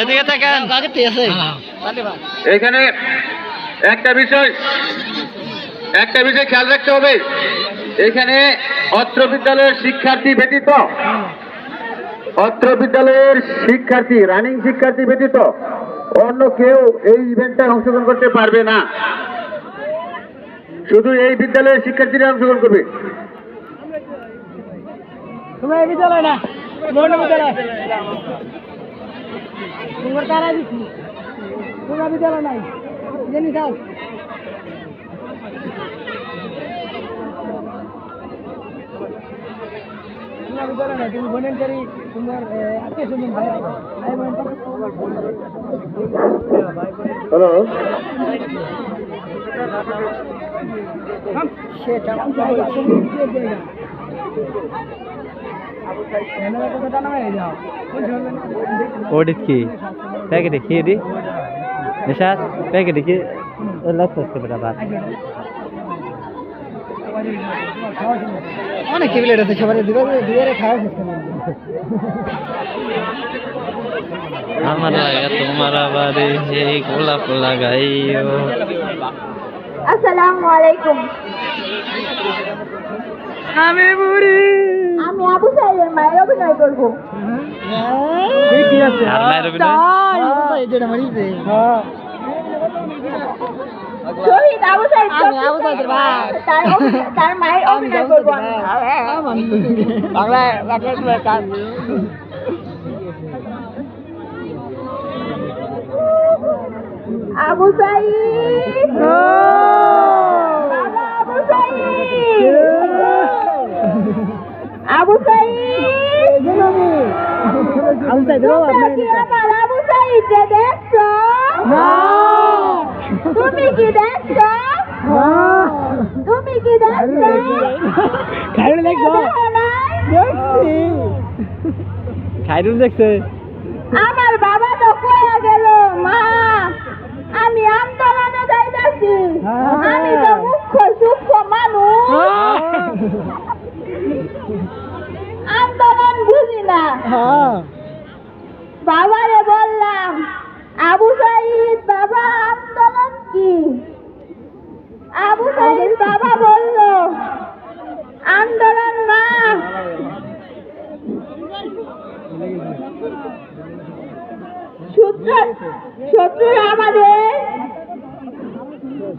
এদিকে থাকেন। এখানে একটা বিষয় একটা বিষয় খেয়াল রাখতে হবে। এখানে অত্র বিদ্যালয়ের শিক্ষার্থী ব্যতীত অত্র বিদ্যালয়ের শিক্ষার্থী রানিং শিক্ষার্থী ব্যতীত অন্য কেউ এই ইভেন্টে অংশগ্রহণ করতে পারবে না। শুধু এই বিদ্যালয়ের শিক্ষার্থীরা অংশগ্রহণ করবে। তোমার এই বিদ্যালয় না বিদ্যালয়। তোমার তারা দিচ্ছি তোমার বিদ্যালয় নাই জেনি যাও তুমি ভলেন্টারি তোমার স্বজন ভাই ভাই হ্যালো সেটা কথা ওডিট কি প্যাকেটে খেয়ে দি নিশাদ প্যাকেটে কি লাগতেছে বেটা ভাত অনেক কেবিলেট আছে সবার দিবে দিবে খাওয়া শেষ করে। আমার লাগা তোমার বাড়ি এই গোলাপ লাগাইও। আসসালামু আলাইকুম। আমি বুড়ি। আমি আবু সাইদের মায়ের অভিনয় করব। কি আছে? আর মায়ের অভিনয়? তাই। মারিছে হ্যাঁ। শহীদ আবু সাইদ আমি আবু সাইদের ভাই। তার তার মায়ের অভিনয় করব আমি। বাংলায় বাংলায় কাজ। আবু সাইদ বাবা আবু সাইদ আবু সাইদ আবু সাইদ কি আবু দেখছ তুমি কি দেখছ? তুমি কি দেখছ? খাইলে দেখো দেখো নাই? দেখছি? খাইরুল দেখছে। আমার বাবা তো কয়ে গেল মা আমি আন্দোলনে যাইতাছি। আমি তো মুখ্য সূক্ষ্ম মানুষ। আন্দোলন বুঝি না। হ্যাঁ। বাবারে বললাম, আবু সাইদ বাবা আন্দোলন কি? আবু সাইদ বাবা বলল, আন্দোলন না। শত্রু আমাদের